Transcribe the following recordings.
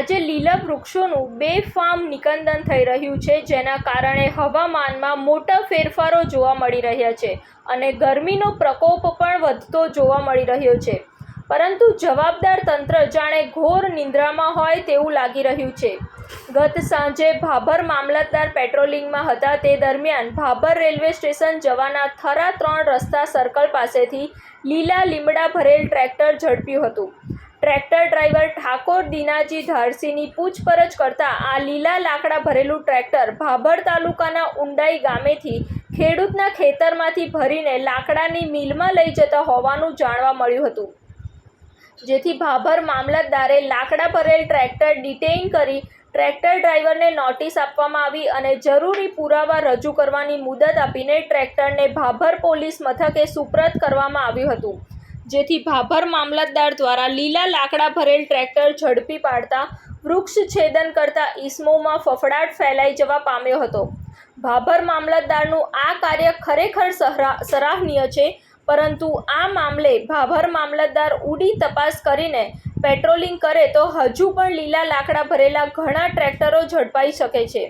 આજે લીલા વૃક્ષોનું બેફામ નિકંદન થઈ રહ્યું છે, જેના કારણે હવામાનમાં મોટા ફેરફારો જોવા મળી રહ્યા છે અને ગરમીનો પ્રકોપ પણ વધતો જોવા મળી રહ્યો છે. પરંતુ જવાબદાર તંત્ર જાણે ઘોર નિંદ્રામાં હોય તેવું લાગી રહ્યું છે. ગત સાંજે ભાભર મામલતદાર પેટ્રોલિંગમાં હતા, તે દરમિયાન ભાભર રેલવે સ્ટેશન જવાના થરા ત્રણ રસ્તા સર્કલ પાસેથી લીલા લીમડા ભરેલ ટ્રેક્ટર ઝડપ્યું હતું. ટ્રેક્ટર ડ્રાઈવર ઠાકોર દિનાજી ધારસીની પૂછપરછ કરતા આ લીલા લાકડા ભરેલું ટ્રેક્ટર ભાભર તાલુકાના ઉંડાઈ ગામેથી ખેડૂતના ખેતરમાંથી ભરીને લાકડાની મિલમાં લઈ જતા હોવાનું જાણવા મળ્યું હતું. જેથી ભાભર મામલતદારે લાકડા ભરેલ ટ્રેક્ટર ડિટેઇન કરી ટ્રેક્ટર ડ્રાઈવરને નોટિસ આપવામાં આવી અને જરૂરી પુરાવા રજૂ કરવાની મુદત આપીને ટ્રેક્ટરને ભાભર પોલીસ મથકે સુપ્રત કરવામાં આવ્યું હતું. જેથી ભાભર મામલતદાર દ્વારા લીલા લાકડા ભરેલ ટ્રેક્ટર ઝડપી પાડતા વૃક્ષ છેદન કરતા ઈસમોમાં ફફડાટ ફેલાઈ જવા પામ્યો હતો. ભાભર મામલતદારનું આ કાર્ય ખરેખર સરાહનીય છે, પરંતુ આ મામલે ભાભર મામલતદાર ઉડી તપાસ કરીને પેટ્રોલિંગ કરે તો હજુ પણ લીલા લાકડા ભરેલા ઘણા ટ્રેક્ટરો ઝડપાઈ શકે છે.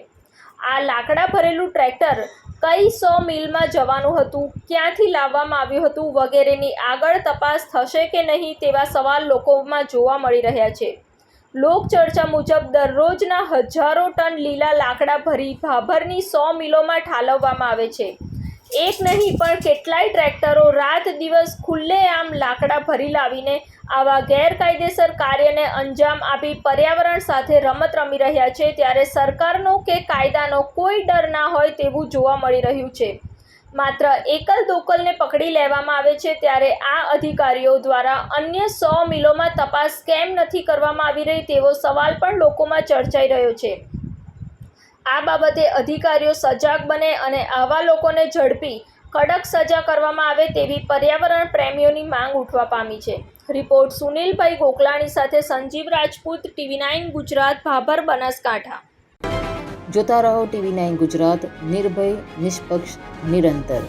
આ લાકડા ભરેલું ટ્રેક્ટર કઈ સો મિલમાં જવાનું હતું, ક્યાંથી લાવવામાં આવ્યું હતું વગેરેની આગળ તપાસ થશે કે નહીં તેવા સવાલ લોકોમાં જોવા મળી રહ્યા છે. લોકચર્ચા મુજબ દરરોજના હજારો ટન લીલા લાકડા ભરી ભાભરની સો મિલોમાં ઠાલવવામાં આવે છે. એક નહીં, પણ કેટલાય ટ્રેક્ટરો રાત દિવસ ખુલ્લેઆમ લાકડા ભરી લાવીને આવા ગેરકાયદેસર કાર્યને અંજામ આપી પર્યાવરણ સાથે રમત રમી રહ્યા છે. ત્યારે સરકારનો કે કાયદાનો કોઈ ડર ના હોય તેવું જોવા મળી રહ્યું છે. માત્ર એકલ દોકલને પકડી લેવામાં આવે છે ત્યારે આ અધિકારીઓ દ્વારા અન્ય સો મિલોમાં તપાસ કેમ નથી કરવામાં આવી રહી તેવો સવાલ પણ લોકોમાં ચર્ચાઈ રહ્યો છે. આ બાબતે અધિકારીઓ સજાગ બને અને આવા લોકોને ઝડપી, કડક સજા કરવામાં આવે તેવી પર્યાવરણ પ્રેમીઓની માંગ ઉઠવા પામી છે. રિપોર્ટ સુનિલભાઈ ગોકલાણી સાથે સંજીવ રાજપૂત, ટીવી નાઇન ગુજરાત, ભાભર બનાસકાંઠા. જોતા રહો ટીવી નાઇન ગુજરાત, નિર્ભય, નિષ્પક્ષ, નિરંતર.